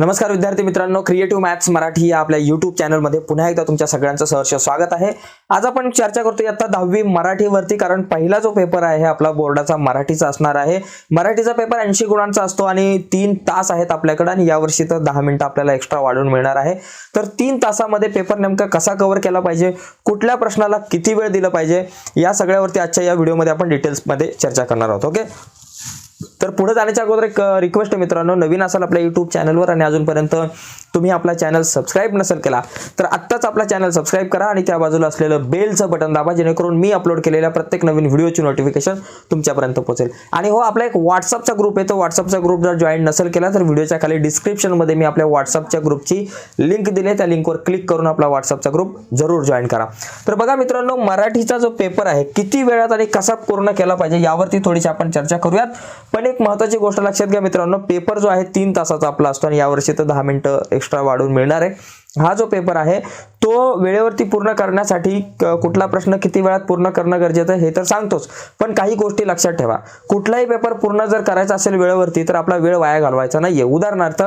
नमस्कार विद्यार्थी मित्रांनो क्रिएटिव्ह मॅथ्स मराठी या आपल्या युट्यूब चॅनलमध्ये पुन्हा एकदा तुमच्या सगळ्यांचं सहर्ष स्वागत आहे. आज आपण चर्चा करतो आता दहावी मराठीवरती कारण पहिला जो पेपर आहे आपला बोर्डाचा मराठीचा असणार आहे. मराठीचा पेपर ऐंशी गुणांचा असतो आणि तीन तास आहेत आपल्याकडे आणि यावर्षी तर दहा मिनिटं आपल्याला एक्स्ट्रा वाढून मिळणार आहे. तर तीन तासामध्ये पेपर नेमका कसा कव्हर केला पाहिजे? कुठल्या प्रश्नाला किती वेळ दिला पाहिजे? या सगळ्यावरती आजच्या या व्हिडिओमध्ये आपण डिटेल्समध्ये चर्चा करणार आहोत ओके तर पुढे जाण्याच्या अगोदर एक रिक्वेस्ट आहे मित्रांनो. नवीन असाल आपल्या युट्यूब चॅनलवर आणि अजूनपर्यंत तुम्ही आपला चॅनल सबस्क्राईब नसेल केला तर आत्ताच आपला चॅनल सबस्क्राईब करा आणि त्या बाजूला असलेलं बेलचं बटन दाबा जेणेकरून मी अपलोड केलेल्या प्रत्येक नवीन व्हिडिओची नोटिफिकेशन तुमच्यापर्यंत पोहोचेल. आणि हो आपला एक व्हॉट्सअपचा ग्रुप आहे. तो व्हॉट्सअपचा ग्रुप जर जॉईन नसेल केला तर व्हिडिओच्या खाली डिस्क्रिप्शनमध्ये मी आपल्या व्हॉट्सअपच्या ग्रुपची लिंक दिली आहे. त्या लिंकवर क्लिक करून आपला व्हॉट्सअपचा ग्रुप जरूर जॉईन करा. तर बघा मित्रांनो मराठीचा जो पेपर आहे किती वेळात आणि कसा पूर्ण केला पाहिजे यावरती थोडीशी आपण चर्चा करूयात. पण एक महत्त्वाची गोष्ट लक्षात घ्या मित्रांनो पेपर जो आहे तीन तासाचा आपला असतो आणि यावर्षी तर दहा मिनिटं एक्स्ट्रा वाढून मिळणार आहे. हा जो पेपर आहे तो वेळेवरती पूर्ण करण्यासाठी क- कुठला प्रश्न किती वेळात पूर्ण करणं गरजेचं आहे हे तर सांगतोच. पण काही गोष्टी लक्षात ठेवा. कुठलाही पेपर पूर्ण जर करायचा असेल वेळेवरती तर आपला वेळ वाया घालवायचा नाहीये. उदाहरणार्थ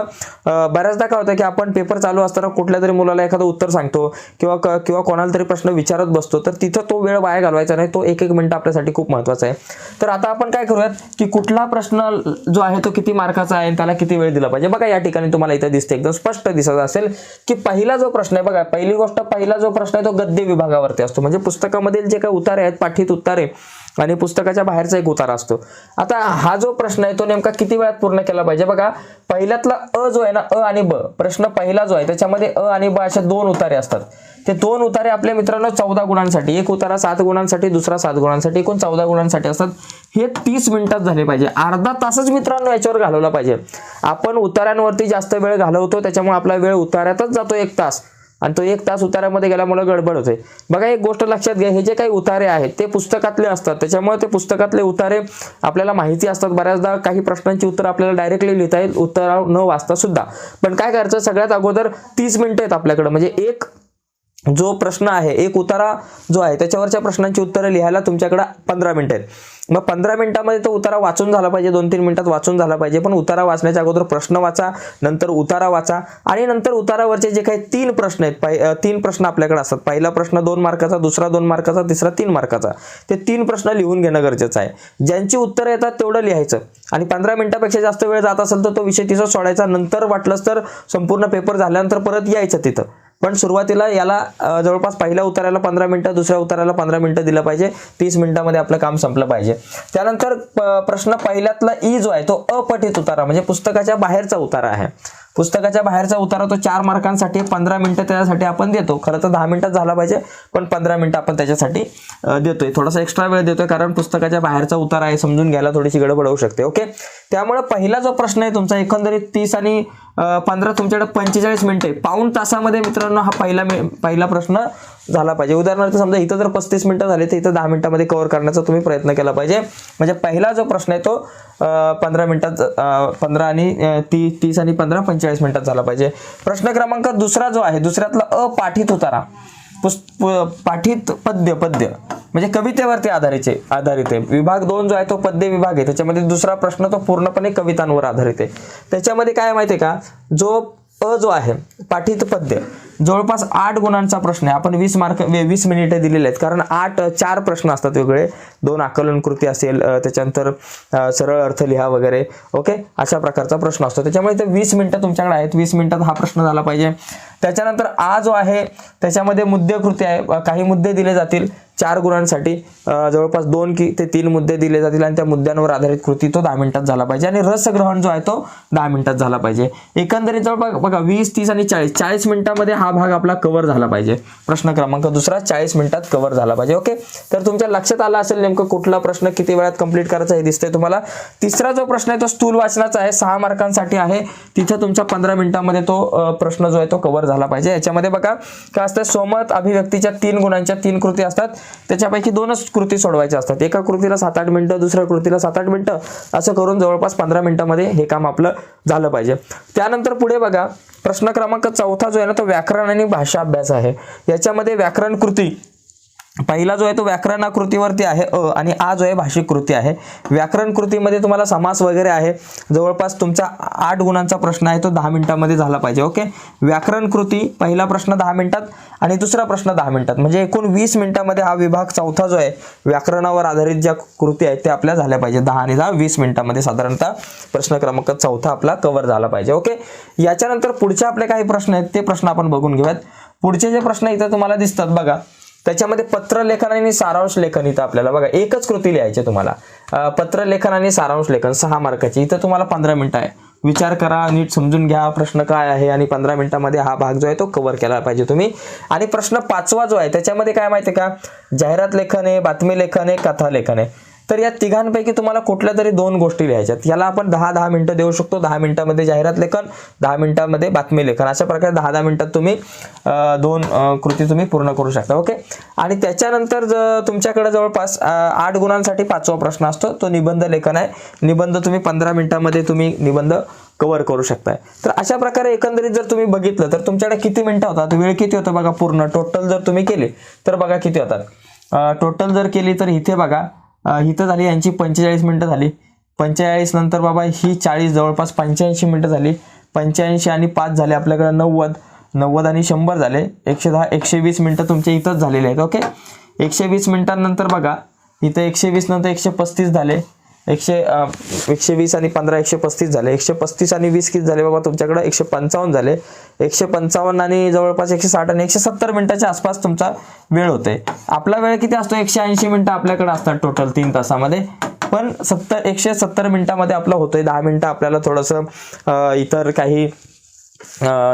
बऱ्याचदा काय होतं की आपण पेपर चालू असताना कुठल्या तरी मुलाला एखादं उत्तर सांगतो किंवा क- किंवा कोणाला तरी प्रश्न विचारत बसतो तर तिथं तो वेळ वाया घालवायचा नाही. तो एक एक मिनिट आपल्यासाठी खूप महत्त्वाचा आहे. तर आता आपण काय करूयात की कुठला प्रश्न जो आहे तो किती मार्काचा आहे त्याला किती वेळ दिला पाहिजे. बघा या ठिकाणी तुम्हाला इथं दिसते एकदम स्पष्ट दिसत असेल की पहिला जो प्रश्न आहे बघा पहिली गोष्ट पहिला जो प्रश्न आहे तो गद्य विभागावरती असतो. म्हणजे पुस्तकामधील जे काही उतारे आहेत पाठीत उतारे आणि पुस्तकाच्या बाहेरचा एक उतारा असतो. आता हा जो प्रश्न आहे तो नेमका किती वेळात पूर्ण केला पाहिजे? बघा पहिल्यातला अ जो आहे ना अ आणि ब प्रश्न पहिला जो आहे त्याच्यामध्ये अ आणि ब असे दोन उतारे असतात. ते दोन उतारे आपल्या मित्रांनो चौदा गुणांसाठी. एक उतारा सात गुणांसाठी दुसरा सात गुणांसाठी एकूण चौदा गुणांसाठी असतात. हे तीस मिनिटात झाले पाहिजे. अर्धा तासच मित्रांनो याच्यावर घालवला पाहिजे. आपण उतार्यांवरती जास्त वेळ घालवतो त्याच्यामुळे आपला वेळ उतार्यातच जातो एक तास. आणि तो एक तास उतारामध्ये गेल्यामुळे गडबड होते. बघा एक गोष्ट लक्षात घ्या हे जे काही उतारे आहेत ते पुस्तकातले असतात. त्याच्यामुळे ते पुस्तकातले उतारे आपल्याला माहिती असतात. बऱ्याचदा काही प्रश्नांची उत्तर आपल्याला डायरेक्टली लिहिता येईल. उत्तर न वाचता सुद्धा. पण काय करायचं? सगळ्यात अगोदर तीस मिनिटं आहेत आपल्याकडे. म्हणजे एक जो प्रश्न आहे एक उतारा जो आहे त्याच्यावरच्या प्रश्नांची उत्तरं लिहायला तुमच्याकडे पंधरा मिनिटं आहेत. मग पंधरा मिनिटामध्ये तो उतारा वाचून झाला पाहिजे दोन तीन मिनिटात वाचून झाला पाहिजे पण उतारा वाचण्याच्या अगोदर प्रश्न वाचा नंतर उतारा वाचा आणि नंतर उतारावरचे जे काही तीन प्रश्न आहेत पाय तीन प्रश्न आपल्याकडे असतात. पहिला प्रश्न दोन मार्काचा दुसरा दोन मार्काचा तिसरा तीन मार्काचा. ते तीन प्रश्न लिहून घेणं गरजेचं आहे. ज्यांची उत्तरं येतात तेवढं लिहायचं. आणि पंधरा मिनिटापेक्षा जास्त वेळ जात असेल तर तो विषय तिथं सोडायचा. नंतर वाटलंच तर संपूर्ण पेपर झाल्यानंतर परत यायचं तिथं. पण सुरुवातीला याला जवळपास पहिल्या उतारायला पंधरा मिनटं दुसऱ्या उताराला पंधरा मिनिटं दिलं पाहिजे. तीस मिनिटामध्ये आपलं काम संपलं पाहिजे. त्यानंतर प्रश्न पहिल्यातला ई जो आहे तो अपठित उतारा म्हणजे पुस्तकाच्या बाहेरचा उतारा आहे. पुस्तकाच्या बाहेरचा उतारा तो चार मार्कांसाठी पंधरा मिनिटं त्याच्यासाठी आपण देतो. खरं तर दहा मिनिटात झाला पाहिजे पण पंधरा मिनिटं आपण त्याच्यासाठी देतोय. थोडासा एक्स्ट्रा वेळ देतोय कारण पुस्तकाच्या बाहेरचा उतारा आहे समजून घ्यायला थोडीशी गडबड होऊ शकते ओके त्यामुळे पहिला जो प्रश्न आहे तुमचा एकंदरीत तीस आणि पंधरा तुमच्याकडे पंचेचाळीस मिनटं आहे. पाऊण तासामध्ये मित्रांनो हा पहिला पहिला प्रश्न झाला पाहिजे. उदाहरणार्थ समजा इथं जर पस्तीस मिनिटं झाले तर इथं दहा मिनिटामध्ये कव्हर करण्याचा तुम्ही प्रयत्न केला पाहिजे. म्हणजे पहिला जो प्रश्न आहे तो पंधरा मिनिटात पंधरा आणि ती तीस आणि पंधरा पंचेचाळीस मिनिटात झाला पाहिजे. प्रश्न क्रमांक दुसरा जो आहे दुसऱ्यातला अपाठित उतारा. पुस्त प- पाठित पद्य पद्य. म्हणजे कवितेवरती आधारित आधारित आहे. विभाग दोन जो आहे तो पद्य विभाग आहे. त्याच्यामध्ये दुसरा प्रश्न तो पूर्णपणे कवितांवर आधारित आहे. त्याच्यामध्ये काय माहिती आहे का? जो अ जो आहे पाठित पद्य. जवळपास आठ गुणांचा प्रश्न आहे. आपण वीस मार्क वीस मिनिटे दिलेले आहेत. कारण आठ चार प्रश्न असतात वेगळे दोन आकलन कृती असेल त्याच्यानंतर सरळ अर्थ लिहा वगैरे. ओके? अशा प्रकारचा प्रश्न असतो. त्याच्यामुळे ते वीस मिनिटं तुमच्याकडे आहेत. वीस मिनिटात हा प्रश्न झाला पाहिजे. त्याच्यानंतर आ जो आहे त्याच्यामध्ये मुद्दे कृती आहे. काही मुद्दे दिले जातील. चार गुणांसाठी जवळपास दोन की ते तीन मुद्दे दिले जातील आणि त्या मुद्द्यांवर आधारित कृती तो दहा मिनिटात झाला पाहिजे आणि रसग्रहण जो आहे तो दहा मिनिटात झाला पाहिजे. एकंदरीत जवळपास बघा वीस तीस आणि चाळीस. चाळीस मिनिटामध्ये हा भाग आपला कव्हर झाला पाहिजे. प्रश्न क्रमांक दुसरा चाळीस मिनिटात कव्हर झाला पाहिजे. ओके तर तुमच्या लक्षात आला असेल नेमकं कुठला प्रश्न किती वेळात कंप्लीट करायचा हे दिसतंय तुम्हाला. तिसरा जो प्रश्न आहे तो स्थूल वाचनाचा आहे. सहा मार्कांसाठी आहे. तिथे तुमच्या पंधरा मिनिटांमध्ये तो प्रश्न जो आहे तो कव्हर झाला पाहिजे. याच्यामध्ये बघा काय असतं? सोमत अभिव्यक्तीच्या तीन गुणांच्या तीन कृती असतात. त्याच्यापैकी दोनच कृती सोडवायच्या असतात. एका कृतीला सात आठ मिनटं दुसऱ्या कृतीला सात आठ मिनटं. असं करून जवळपास पंधरा मिनिटामध्ये हे काम आपलं झालं पाहिजे. त्यानंतर पुढे बघा प्रश्न क्रमांक चौथा जो आहे ना तो व्याकरण आणि भाषा अभ्यास आहे. याच्यामध्ये व्याकरण कृती पहिला जो आहे तो व्याकरण आकृतीवरती आहे अ आणि आ जो आहे भाषिक कृती आहे. व्याकरण कृतीमध्ये तुम्हाला समास वगैरे आहे. जवळपास तुमचा आठ गुणांचा प्रश्न आहे तो दहा मिनिटामध्ये झाला पाहिजे ओके? व्याकरण कृती पहिला प्रश्न दहा मिनिटात आणि दुसरा प्रश्न दहा मिनिटात. म्हणजे एकूण वीस मिनिटामध्ये हा विभाग चौथा जो आहे व्याकरणावर आधारित ज्या कृती आहेत त्या आपल्या झाल्या पाहिजे. दहा आणि दहा वीस मिनिटामध्ये साधारणतः प्रश्न क्रमांक चौथा आपला कव्हर झाला पाहिजे ओके? याच्यानंतर पुढचे आपले काही प्रश्न आहेत ते प्रश्न आपण बघून घेऊयात. पुढचे जे प्रश्न इथं तुम्हाला दिसतात बघा. त्याच्यामध्ये पत्रलेखन आणि सारांश लेखन इथं आपल्याला बघा एकच कृती लिहायची तुम्हाला. पत्रलेखन आणि सारांश लेखन सहा मार्काची. इथं तुम्हाला पंधरा मिनिटं आहे. विचार करा नीट समजून घ्या प्रश्न काय आहे आणि पंधरा मिनिटामध्ये हा भाग जो आहे तो कव्हर केला पाहिजे तुम्ही. आणि प्रश्न पाचवा जो आहे त्याच्यामध्ये काय माहिती आहे का? जाहिरात लेखन आहे बातमी लेखन आहे कथा लेखन आहे. तर या तिघांपैकी तुम्हाला कुठल्या तरी दोन गोष्टी लिहायच्यात. याला आपण दहा दहा मिनिटं देऊ शकतो. दहा मिनिटामध्ये जाहिरात लेखन दहा मिनिटामध्ये बातमी लेखन. अशा प्रकारे दहा दहा मिनिटात तुम्ही दोन कृती तुम्ही पूर्ण करू शकता. ओके? आणि त्याच्यानंतर तुमच्याकडे जवळपास आठ गुणांसाठी पाचवा प्रश्न असतो. तो निबंध लेखन आहे. निबंध तुम्ही पंधरा मिनिटामध्ये तुम्ही निबंध कव्हर करू शकताय. तर अशा प्रकारे एकंदरीत जर तुम्ही बघितलं तर तुमच्याकडे किती मिनिटं होतात? वेळ किती होतं बघा पूर्ण? टोटल जर तुम्ही केले तर बघा किती होतात? टोटल जर केली तर इथे बघा इथं झाली यांची पंचेचाळीस मिनटं झाली. पंचेचाळीस नंतर बाबा ही चाळीस जवळपास पंच्याऐंशी मिनटं झाली. पंच्याऐंशी आणि पाच झाले आपल्याकडं नव्वद. नव्वद आणि शंभर झाले. एकशे दहा एकशे वीस मिनटं तुमच्या इथंच झालेले आहेत ओके? एकशे वीस मिनटांनंतर बघा इथं एकशे वीस नंतर एकशे पस्तीस झाले. एकशे एकशे वीस आणि पंधरा एकशे पस्तीस झाले. एकशे पस्तीस आणि वीस किती झाले बाबा तुमच्याकडे? एकशे पंचावन्न झाले. एकशे पंचावन्न आणि जवळपास एकशे साठ आणि एकशे सत्तर मिनिटाच्या आसपास तुमचा वेळ होते आपला वेळ किती असतो? एकशे ऐंशी मिनिटं आपल्याकडे असतात टोटल तीन तासामध्ये. पण सत्तर एकशे सत्तर मिनिटामध्ये आपलं होतोय. दहा मिनिटं आपल्याला थोडंसं इतर काही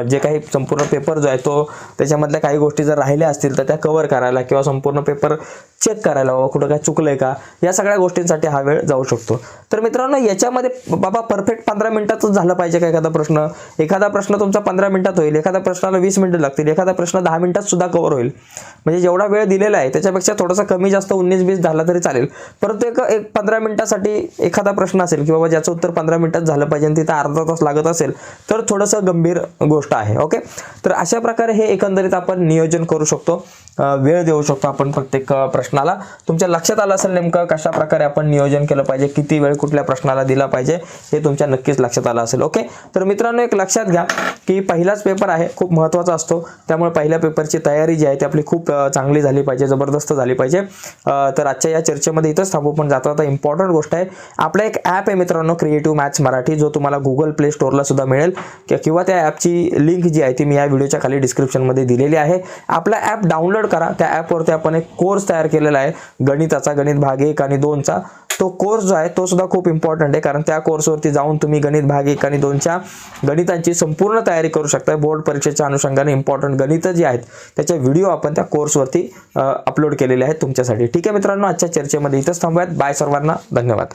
जे काही संपूर्ण पेपर जो आहे तो त्याच्यामधल्या काही गोष्टी जर राहिल्या असतील तर त्या कव्हर करायला किंवा संपूर्ण पेपर चेक करायला बाबा कुठं काय चुकलंय का या सगळ्या गोष्टींसाठी हा वेळ जाऊ शकतो. तर मित्रांनो याच्यामध्ये बाबा परफेक्ट पंधरा मिनिटातच झालं पाहिजे का एखादा प्रश्न? एखादा प्रश्न तुमचा पंधरा मिनिटात होईल एखाद्या प्रश्नाला वीस मिनिटं लागतील एखादा प्रश्न दहा मिनिटात सुद्धा कव्हर होईल. म्हणजे जेवढा वेळ दिलेला आहे त्याच्यापेक्षा थोडासा कमी जास्त उन्नीस बीस झाला तरी चालेल. परंतु एक एक पंधरा मिनिटासाठी एखादा प्रश्न असेल की बाबा ज्याचं उत्तर पंधरा मिनिटात झालं पाहिजे आणि तिथं अर्धा तास लागत असेल तर थोडंसं गंभीर गोष्ट आहे ओके? तर अशा प्रकारे हे एकंदरीत आपण नियोजन करू शकतो. वेळ देऊ शकतो आपण प्रत्येक प्रश्नाला. तुमच्या लक्षात आलं असेल नेमकं कशा प्रकारे आपण नियोजन केलं पाहिजे किती वेळ कुठल्या प्रश्नाला दिला पाहिजे हे तुमच्या नक्कीच लक्षात आलं असेल ओके? तर मित्रांनो एक लक्षात घ्या की पहिलाच पेपर आहे खूप महत्त्वाचा असतो. त्यामुळे पहिल्या पेपरची तयारी जी आहे ती आपली खूप चांगली झाली पाहिजे जबरदस्त झाली पाहिजे. तर आजच्या या चर्चेमध्ये इथंच थांबू पण जाता आता इम्पॉर्टंट गोष्ट आहे. आपला एक ॲप आहे मित्रांनो क्रिएटिव्ह मॅथ्स मराठी जो तुम्हाला गुगल प्ले स्टोअरला सुद्धा मिळेल. किंवा त्या ॲपची लिंक जी आहे ती मी या व्हिडिओच्या खाली डिस्क्रिप्शनमध्ये दिलेली आहे. आपला ॲप डाउनलोड करा. त्या ॲपवरती आपण एक कोर्स तयार केलेला आहे गणिताचा गणित भाग एक आणि दोनचा. तो कोर्स जो आहे तो सुद्धा खूप इम्पॉर्टंट आहे कारण त्या कोर्सवरती जाऊन तुम्ही गणित भाग एक आणि दोनच्या गणितांची संपूर्ण तयारी करू शकता. बोर्ड परीक्षेच्या अनुषंगाने इम्पॉर्टंट गणितं जी आहेत त्याचे व्हिडिओ आपण त्या कोर्सवरती अपलोड केलेले आहेत तुमच्यासाठी. ठीक आहे मित्रांनो आजच्या चर्चेमध्ये इथंच थांबूयात. बाय सर्वांना. धन्यवाद.